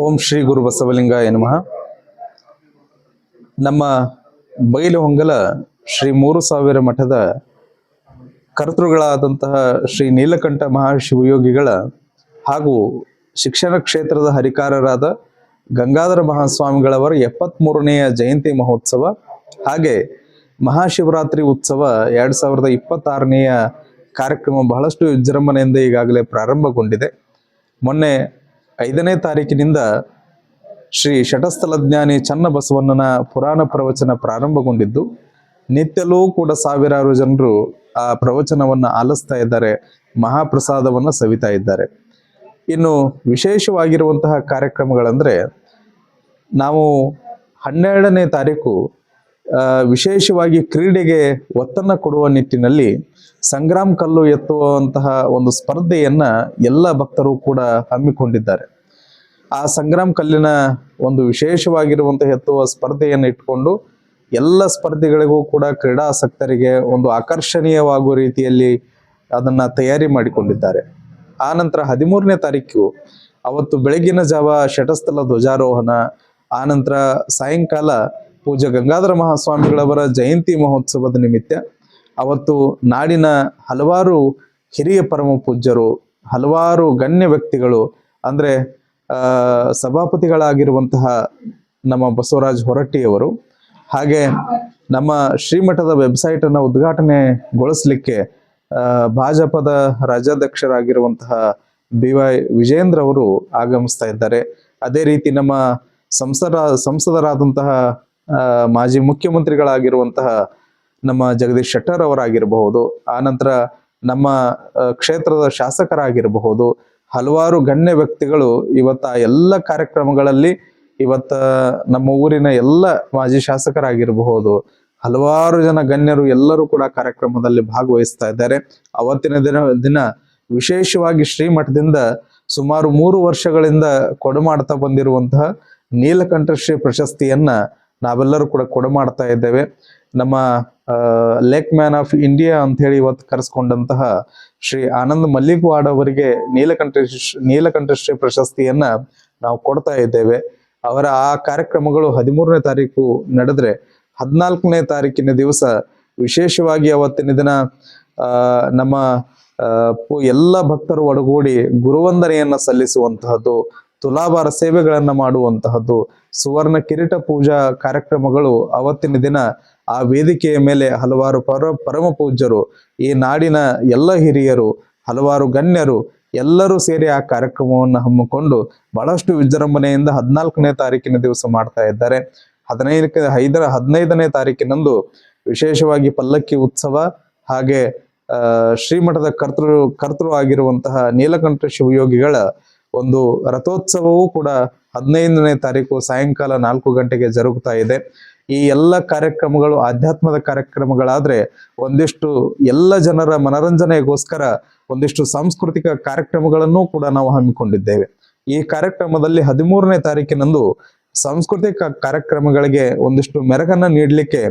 ಓಂ ಶ್ರೀ ಗುರು ಬಸವಲಿಂಗಾಯ ನಮಃ. ನಮ್ಮ ಬೈಲಹೊಂಗಲ ಶ್ರೀ ಮೂರು ಸಾವಿರ ಮಠದ ಕರ್ತೃಗಳಾದಂತಹ ಶ್ರೀ ನೀಲಕಂಠ ಮಹಾಶಿವಯೋಗಿಗಳ ಹಾಗೂ ಶಿಕ್ಷಣ ಕ್ಷೇತ್ರದ ಹರಿಕಾರರಾದ ಗಂಗಾಧರ ಮಹಾಸ್ವಾಮಿಗಳವರ ಎಪ್ಪತ್ಮೂರನೆಯ ಜಯಂತಿ ಮಹೋತ್ಸವ ಹಾಗೆ ಮಹಾಶಿವರಾತ್ರಿ ಉತ್ಸವ ಎರಡು ಸಾವಿರದ ಇಪ್ಪತ್ತಾರನೆಯ ಕಾರ್ಯಕ್ರಮ ಬಹಳಷ್ಟು ವಿಜೃಂಭಣೆಯಿಂದ ಈಗಾಗಲೇ ಪ್ರಾರಂಭಗೊಂಡಿದೆ. ಮೊನ್ನೆ ಐದನೇ ತಾರೀಕಿನಿಂದ ಶ್ರೀ ಶಟಸ್ಥಲಜ್ಞಾನಿ ಚನ್ನಬಸವಣ್ಣನ ಪುರಾಣ ಪ್ರವಚನ ಪ್ರಾರಂಭಗೊಂಡಿದ್ದು, ನಿತ್ಯಲೂ ಕೂಡ ಸಾವಿರಾರು ಜನರು ಆ ಪ್ರವಚನವನ್ನು ಆಲಿಸ್ತಾ ಇದ್ದಾರೆ, ಮಹಾಪ್ರಸಾದವನ್ನು ಸವಿತಾ ಇದ್ದಾರೆ. ಇನ್ನು ವಿಶೇಷವಾಗಿರುವಂತಹ ಕಾರ್ಯಕ್ರಮಗಳಂದರೆ, ನಾವು ಹನ್ನೆರಡನೇ ತಾರೀಕು ವಿಶೇಷವಾಗಿ ಕ್ರೀಡೆಗೆ ಒತ್ತನ್ನು ಕೊಡುವ ನಿಟ್ಟಿನಲ್ಲಿ ಸಂಗ್ರಾಮ್ ಕಲ್ಲು ಎತ್ತುವಂತಹ ಒಂದು ಸ್ಪರ್ಧೆಯನ್ನ ಎಲ್ಲ ಭಕ್ತರು ಕೂಡ ಹಮ್ಮಿಕೊಂಡಿದ್ದಾರೆ. ಆ ಸಂಗ್ರಾಮ್ ಕಲ್ಲಿನ ಒಂದು ವಿಶೇಷವಾಗಿರುವಂತಹ ಎತ್ತುವ ಸ್ಪರ್ಧೆಯನ್ನು ಇಟ್ಕೊಂಡು ಎಲ್ಲ ಸ್ಪರ್ಧೆಗಳಿಗೂ ಕೂಡ ಕ್ರೀಡಾಸಕ್ತರಿಗೆ ಒಂದು ಆಕರ್ಷಣೀಯವಾಗುವ ರೀತಿಯಲ್ಲಿ ಅದನ್ನ ತಯಾರಿ ಮಾಡಿಕೊಂಡಿದ್ದಾರೆ. ಆ ನಂತರ ಹದಿಮೂರನೇ ತಾರೀಕು ಅವತ್ತು ಬೆಳಗಿನ ಜಾವ ಶಟಸ್ಥಲ ಧ್ವಜಾರೋಹಣ, ಆ ನಂತರ ಸಾಯಂಕಾಲ ಪೂಜ್ಯ ಗಂಗಾಧರ ಮಹಾಸ್ವಾಮಿಗಳವರ ಜಯಂತಿ ಮಹೋತ್ಸವದ ನಿಮಿತ್ತ ಅವತ್ತು ನಾಡಿನ ಹಲವಾರು ಹಿರಿಯ ಪರಮ ಪೂಜ್ಯರು, ಹಲವಾರು ಗಣ್ಯ ವ್ಯಕ್ತಿಗಳು, ಅಂದ್ರೆ ಸಭಾಪತಿಗಳಾಗಿರುವಂತಹ ನಮ್ಮ ಬಸವರಾಜ್ ಹೊರಟ್ಟಿಯವರು, ಹಾಗೆ ನಮ್ಮ ಶ್ರೀಮಠದ ವೆಬ್ಸೈಟ್ ಅನ್ನು ಉದ್ಘಾಟನೆಗೊಳಿಸ್ಲಿಕ್ಕೆ ಭಾಜಪದ ರಾಜ್ಯಾಧ್ಯಕ್ಷರಾಗಿರುವಂತಹ ಬಿ ವೈ ವಿಜೇಂದ್ರ ಅವರು ಆಗಮಿಸ್ತಾ ಇದ್ದಾರೆ. ಅದೇ ರೀತಿ ನಮ್ಮ ಸಂಸದ, ಸಂಸದರಾದಂತಹ ಮಾಜಿ ಮುಖ್ಯಮಂತ್ರಿಗಳಾಗಿರುವಂತಹ ನಮ್ಮ ಜಗದೀಶ್ ಶೆಟ್ಟರ್ ಅವರಾಗಿರಬಹುದು. ಆನಂತರ ನಮ್ಮ ಕ್ಷೇತ್ರದ ಶಾಸಕರಾಗಿರಬಹುದು. ಹಲವಾರು ಗಣ್ಯ ವ್ಯಕ್ತಿಗಳು ಇವತ್ತ ಆ ಎಲ್ಲ ಕಾರ್ಯಕ್ರಮಗಳಲ್ಲಿ ಇವತ್ತ ನಮ್ಮ ಊರಿನ ಎಲ್ಲ ಮಾಜಿ ಶಾಸಕರಾಗಿರಬಹುದು. ಹಲವಾರು ಜನ ಗಣ್ಯರು ಎಲ್ಲರೂ ಕೂಡ ಕಾರ್ಯಕ್ರಮದಲ್ಲಿ ಭಾಗವಹಿಸ್ತಾ ಇದ್ದಾರೆ. ಅವತ್ತಿನ ದಿನ ದಿನ ವಿಶೇಷವಾಗಿ ಶ್ರೀಮಠದಿಂದ ಸುಮಾರು ಮೂರು ವರ್ಷಗಳಿಂದ ಕೊಡಮಾಡ್ತಾ ಬಂದಿರುವಂತಹ ನೀಲಕಂಠಶ್ರೀ ಪ್ರಶಸ್ತಿಯನ್ನ ನಾವೆಲ್ಲರೂ ಕೂಡ ಕೊಡಮಾಡ್ತಾ ಇದ್ದೇವೆ. ನಮ್ಮ ಲೇಕ್ ಮ್ಯಾನ್ ಆಫ್ ಇಂಡಿಯಾ ಅಂತ ಹೇಳಿ ಇವತ್ತು ಕರೆಸ್ಕೊಂಡಂತಹ ಶ್ರೀ ಆನಂದ್ ಮಲ್ಲಿಗ್ವಾಡ್ ಅವರಿಗೆ ನೀಲಕಂಠ ನೀಲಕಂಠಶ್ರೀ ಪ್ರಶಸ್ತಿಯನ್ನ ನಾವು ಕೊಡ್ತಾ ಇದ್ದೇವೆ. ಅವರ ಆ ಕಾರ್ಯಕ್ರಮಗಳು ಹದಿಮೂರನೇ ತಾರೀಕು ನಡೆದ್ರೆ ಹದಿನಾಲ್ಕನೇ ತಾರೀಕಿನ ದಿವಸ ವಿಶೇಷವಾಗಿ ಅವತ್ತಿನ ದಿನ ನಮ್ಮ ಎಲ್ಲ ಭಕ್ತರು ಒಡಗೂಡಿ ಗುರುವಂದನೆಯನ್ನ ಸಲ್ಲಿಸುವಂತಹದ್ದು ತುಲಾಭಾರ ಸೇವೆಗಳನ್ನ ಮಾಡುವಂತಹದ್ದು. ಸುವರ್ಣ ಕಿರೀಟ ಪೂಜಾ ಕಾರ್ಯಕ್ರಮಗಳು ಅವತ್ತಿನ ದಿನ ಆ ವೇದಿಕೆಯ ಮೇಲೆ ಹಲವಾರು ಪರ, ಪರಮ ಪೂಜ್ಯರು, ಈ ನಾಡಿನ ಎಲ್ಲ ಹಿರಿಯರು, ಹಲವಾರು ಗಣ್ಯರು, ಎಲ್ಲರೂ ಸೇರಿ ಆ ಕಾರ್ಯಕ್ರಮವನ್ನು ಹಮ್ಮಿಕೊಂಡು ಬಹಳಷ್ಟು ವಿಜೃಂಭಣೆಯಿಂದ ಹದಿನಾಲ್ಕನೇ ತಾರೀಕಿನ ದಿವಸ ಮಾಡ್ತಾ ಇದ್ದಾರೆ. ಹದಿನೈದಕ್ಕೆ, ಐದರ ಹದಿನೈದನೇ ತಾರೀಕಿನಂದು ವಿಶೇಷವಾಗಿ ಪಲ್ಲಕ್ಕಿ ಉತ್ಸವ ಹಾಗೆ ಶ್ರೀಮಠದ ಕರ್ತೃ ಕರ್ತೃ ಆಗಿರುವಂತಹ ನೀಲಕಂಠ ಶಿವಯೋಗಿಗಳ ಒಂದು ರಥೋತ್ಸವವೂ ಕೂಡ ಹದಿನೈದನೇ ತಾರೀಕು ಸಾಯಂಕಾಲ ನಾಲ್ಕು ಗಂಟೆಗೆ ಜರುಗ್ತಾ ಇದೆ. ಈ ಎಲ್ಲ ಕಾರ್ಯಕ್ರಮಗಳು, ಆಧ್ಯಾತ್ಮದ ಕಾರ್ಯಕ್ರಮಗಳಾದ್ರೆ ಒಂದಿಷ್ಟು ಎಲ್ಲ ಜನರ ಮನರಂಜನೆಗೋಸ್ಕರ ಒಂದಿಷ್ಟು ಸಾಂಸ್ಕೃತಿಕ ಕಾರ್ಯಕ್ರಮಗಳನ್ನು ಕೂಡ ನಾವು ಹಮ್ಮಿಕೊಂಡಿದ್ದೇವೆ. ಈ ಕಾರ್ಯಕ್ರಮದಲ್ಲಿ ಹದಿಮೂರನೇ ತಾರೀಕಿನಂದು ಸಾಂಸ್ಕೃತಿಕ ಕಾರ್ಯಕ್ರಮಗಳಿಗೆ ಒಂದಿಷ್ಟು ಮೆರಗನ್ನ ನೀಡಲಿಕ್ಕೆ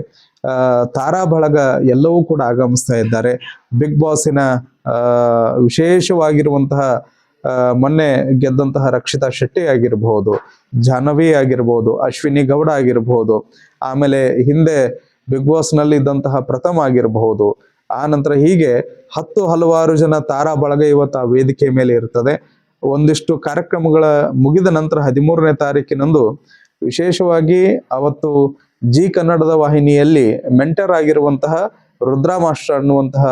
ತಾರಾ ಬಳಗ ಎಲ್ಲವೂ ಕೂಡ ಆಗಮಿಸ್ತಾ ಇದ್ದಾರೆ. ಬಿಗ್ ಬಾಸಿನ ವಿಶೇಷವಾಗಿರುವಂತಹ ಮೊನ್ನೆ ಗೆದ್ದಂತಹ ರಕ್ಷಿತಾ ಶೆಟ್ಟಿ ಆಗಿರಬಹುದು ಜಾಹ್ನವಿ ಆಗಿರಬಹುದು ಅಶ್ವಿನಿ ಗೌಡ ಆಗಿರಬಹುದು ಆಮೇಲೆ ಹಿಂದೆ ಬಿಗ್ ಬಾಸ್ನಲ್ಲಿ ಇದ್ದಂತಹ ಪ್ರಥಮ ಆಗಿರಬಹುದು ಆ ನಂತರ ಹೀಗೆ ಹತ್ತು ಹಲವಾರು ಜನ ತಾರಾ ಬಳಗ ಇವತ್ತು ಆ ವೇದಿಕೆ ಮೇಲೆ ಇರ್ತದೆ. ಒಂದಿಷ್ಟು ಕಾರ್ಯಕ್ರಮಗಳ ಮುಗಿದ ನಂತರ ಹದಿಮೂರನೇ ತಾರೀಕಿನಂದು ವಿಶೇಷವಾಗಿ ಅವತ್ತು ಜಿ ಕನ್ನಡದ ವಾಹಿನಿಯಲ್ಲಿ ಮೆಂಟರ್ ಆಗಿರುವಂತಹ ರುದ್ರಾ ಮಾಸ್ಟರ್ ಅನ್ನುವಂತಹ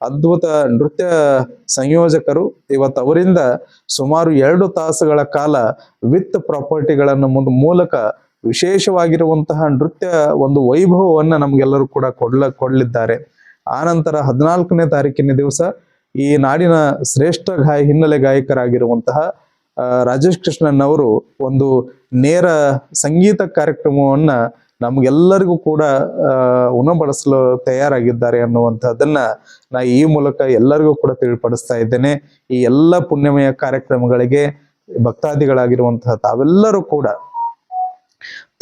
ಅದ್ಭುತ ನೃತ್ಯ ಸಂಯೋಜಕರು ಇವತ್ತು ಅವರಿಂದ ಸುಮಾರು ಎರಡು ತಾಸುಗಳ ಕಾಲ ವಿತ್ ಪ್ರಾಪರ್ಟಿಗಳನ್ನು ಮುಂದ್ ಮೂಲಕ ವಿಶೇಷವಾಗಿರುವಂತಹ ನೃತ್ಯ ಒಂದು ವೈಭವವನ್ನು ನಮಗೆಲ್ಲರೂ ಕೂಡ ಕೊಡ್ಲ ಕೊಡ್ಲಿದ್ದಾರೆ. ಆನಂತರ ಹದಿನಾಲ್ಕನೇ ತಾರೀಕಿನ ದಿವಸ ಈ ನಾಡಿನ ಶ್ರೇಷ್ಠ ಗಾಯ ಹಿನ್ನೆಲೆ ಗಾಯಕರಾಗಿರುವಂತಹ ರಾಜೇಶ್ ಕೃಷ್ಣನ್ ಅವರು ಒಂದು ನೇರ ಸಂಗೀತ ಕಾರ್ಯಕ್ರಮವನ್ನ ನಮ್ಗೆಲ್ಲರಿಗೂ ಕೂಡ ಉಣಬಡಿಸಲು ತಯಾರಾಗಿದ್ದಾರೆ ಅನ್ನುವಂಥದ್ದನ್ನ ನಾ ಈ ಮೂಲಕ ಎಲ್ಲರಿಗೂ ಕೂಡ ತಿಳಿಪಡಿಸ್ತಾ ಇದ್ದೇನೆ. ಈ ಎಲ್ಲ ಪುಣ್ಯಮಯ ಕಾರ್ಯಕ್ರಮಗಳಿಗೆ ಭಕ್ತಾದಿಗಳಾಗಿರುವಂತಹ ತಾವೆಲ್ಲರೂ ಕೂಡ,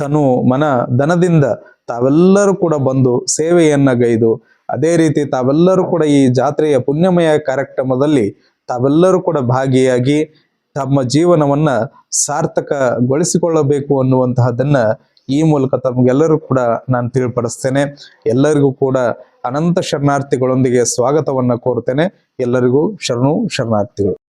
ತನು ಮನ ಧನದಿಂದ ತಾವೆಲ್ಲರೂ ಕೂಡ ಬಂದು ಸೇವೆಯನ್ನ ಗೈದು, ಅದೇ ರೀತಿ ತಾವೆಲ್ಲರೂ ಕೂಡ ಈ ಜಾತ್ರೆಯ ಪುಣ್ಯಮಯ ಕಾರ್ಯಕ್ರಮದಲ್ಲಿ ತಾವೆಲ್ಲರೂ ಕೂಡ ಭಾಗಿಯಾಗಿ ತಮ್ಮ ಜೀವನವನ್ನ ಸಾರ್ಥಕಗೊಳಿಸಿಕೊಳ್ಳಬೇಕು ಅನ್ನುವಂತಹದನ್ನ ಈ ಮೂಲಕ ತಮಗೆಲ್ಲರೂ ಕೂಡ ನಾನು ತಿಳಿಪಡಿಸ್ತೇನೆ. ಎಲ್ಲರಿಗೂ ಕೂಡ ಅನಂತ ಶರಣಾರ್ಥಿಗಳೊಂದಿಗೆ ಸ್ವಾಗತವನ್ನ ಕೋರ್ತೇನೆ ಎಲ್ಲರಿಗೂ ಶರಣು ಶರಣಾರ್ಥಿಗಳು.